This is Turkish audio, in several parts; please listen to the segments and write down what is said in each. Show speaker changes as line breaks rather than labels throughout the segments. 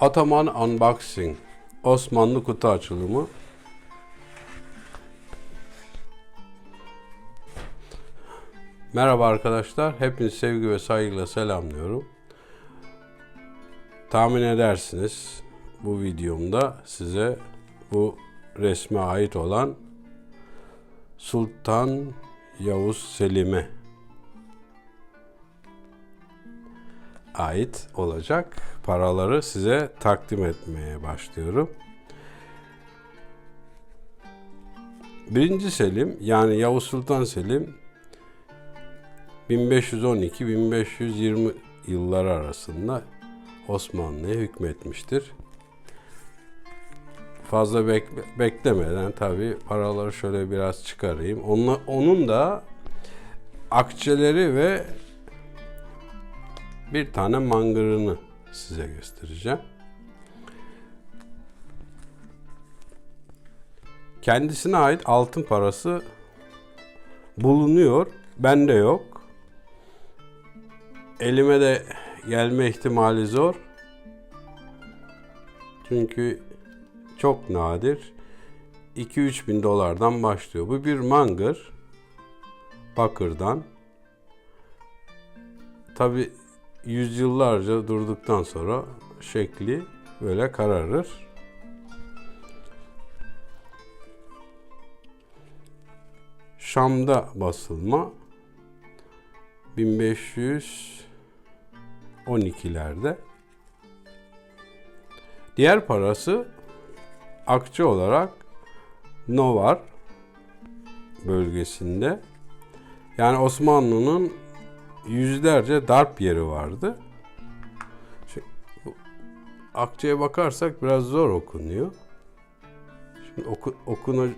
Ataman Unboxing Osmanlı kutu açılımı Merhaba arkadaşlar. Hepinizi sevgi ve saygıyla selamlıyorum. Tahmin edersiniz bu videomda size bu resme ait olan Sultan Yavuz Selim'e ait olacak paraları size takdim etmeye başlıyorum. Birinci Selim yani Yavuz Sultan Selim 1512-1520 yılları arasında Osmanlı'ya hükmetmiştir. Fazla bek- beklemeden tabi paraları şöyle biraz çıkarayım. Onunla, onun da akçeleri ve bir tane mangırını size göstereceğim. Kendisine ait altın parası bulunuyor. Bende yok. Elime de gelme ihtimali zor. Çünkü çok nadir. 2-3 bin dolardan başlıyor. Bu bir mangır. Bakırdan. Tabi yüzyıllarca durduktan sonra şekli böyle kararır. Şam'da basılma 1512'lerde. Diğer parası akçe olarak Novar bölgesinde yani Osmanlı'nın yüzlerce darp yeri vardı. Şimdi, Akçe'ye bakarsak biraz zor okunuyor. Şimdi oku, okunu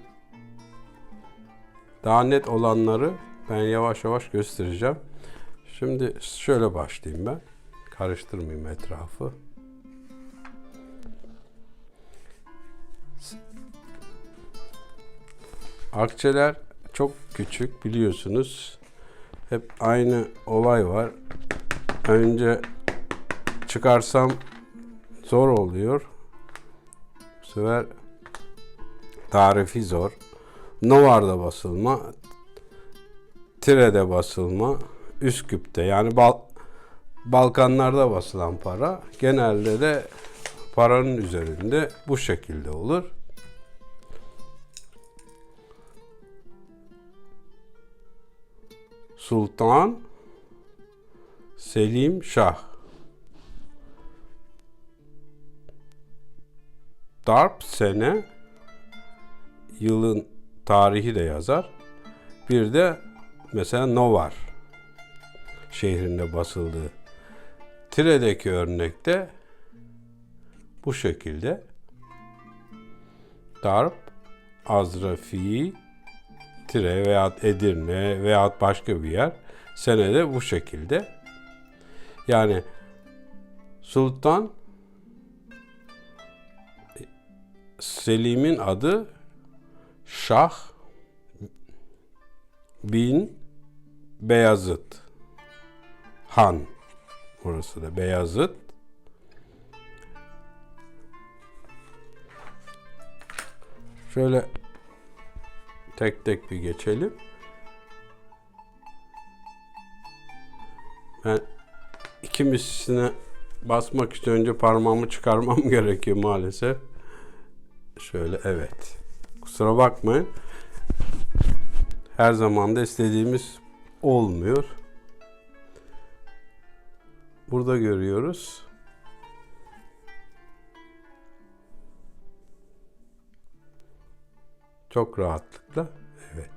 daha net olanları ben yavaş yavaş göstereceğim. Şimdi şöyle başlayayım ben. Karıştırmayayım etrafı. Akçeler çok küçük biliyorsunuz. Hep aynı olay var. Önce çıkarsam zor oluyor. Bu sefer tarifi zor. Novar'da basılma, Tire'de basılma, Üsküp'te yani Bal Balkanlarda basılan para genelde de paranın üzerinde bu şekilde olur. Sultan Selim Şah Darp sene yılın tarihi de yazar. Bir de mesela Novar şehrinde basıldığı. Tire'deki örnekte bu şekilde Darp Azrafi Tire veya Edirne veya başka bir yer senede bu şekilde. Yani Sultan Selim'in adı Şah bin Beyazıt Han. Burası da Beyazıt. Şöyle tek tek bir geçelim. Ben iki basmak için önce parmağımı çıkarmam gerekiyor maalesef. Şöyle evet. Kusura bakmayın. Her zaman da istediğimiz olmuyor. Burada görüyoruz. Çok rahatlıkla. Evet.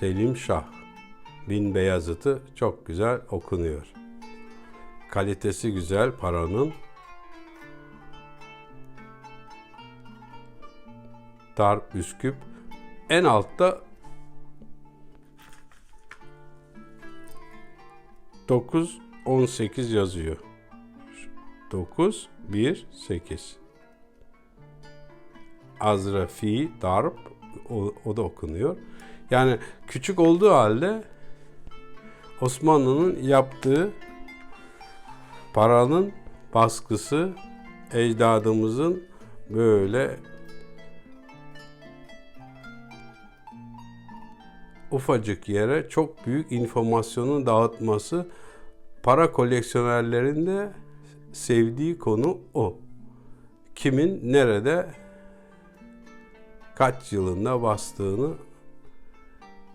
Selim Şah. Bin Beyazıt'ı çok güzel okunuyor. Kalitesi güzel paranın. Darp Üsküp. En altta 9 18 yazıyor. 9 1 8 Azrafi Darp o, o da okunuyor. Yani küçük olduğu halde Osmanlı'nın yaptığı paranın baskısı ecdadımızın böyle ufacık yere çok büyük informasyonu dağıtması para koleksiyonerlerinde sevdiği konu o. Kimin nerede kaç yılında bastığını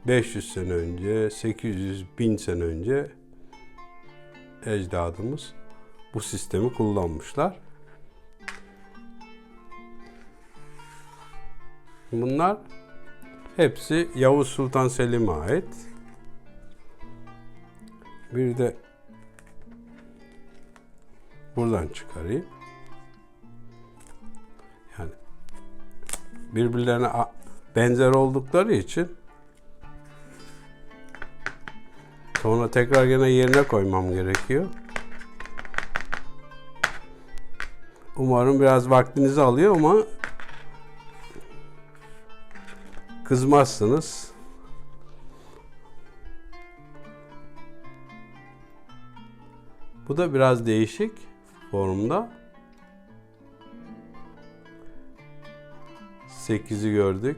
500 sene önce, 800 bin sene önce ecdadımız bu sistemi kullanmışlar. Bunlar hepsi Yavuz Sultan Selim'e ait. Bir de buradan çıkarayım. Birbirlerine benzer oldukları için sonra tekrar gene yerine koymam gerekiyor. Umarım biraz vaktinizi alıyor ama kızmazsınız. Bu da biraz değişik formda. 8'i gördük.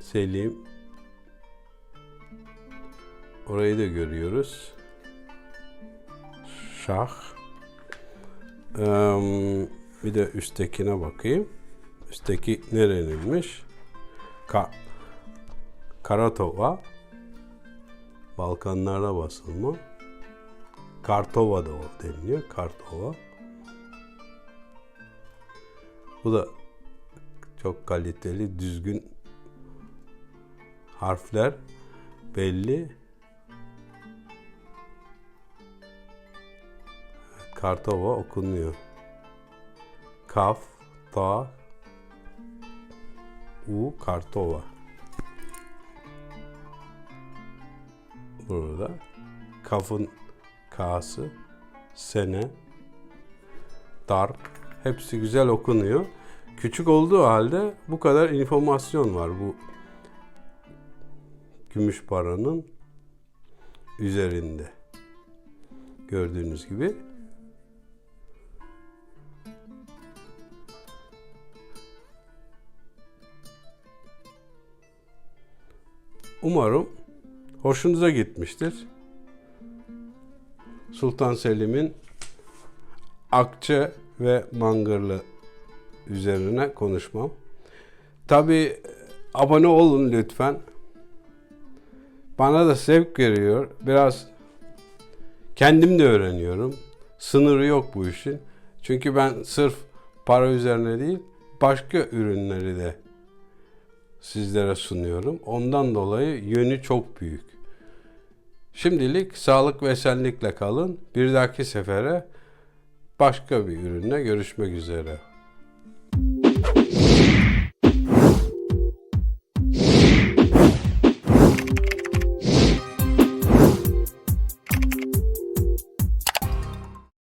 Selim. Orayı da görüyoruz. Şah. Bir de üsttekine bakayım. Üstteki nerenilmiş? Ka Karatova. Balkanlarda basılma. Kartova da o deniliyor. Kartova. Bu da çok kaliteli, düzgün harfler belli. Kartova okunuyor. Kaf, ta, u, Kartova. Burada kafın kası, sene, dar hepsi güzel okunuyor. Küçük olduğu halde bu kadar informasyon var bu gümüş paranın üzerinde. Gördüğünüz gibi. Umarım hoşunuza gitmiştir. Sultan Selim'in Akçe ve Mangırlı üzerine konuşmam. Tabi abone olun lütfen. Bana da zevk veriyor. Biraz kendim de öğreniyorum. Sınırı yok bu işin. Çünkü ben sırf para üzerine değil, başka ürünleri de sizlere sunuyorum. Ondan dolayı yönü çok büyük. Şimdilik sağlık ve esenlikle kalın. Bir dahaki sefere başka bir ürünle görüşmek üzere.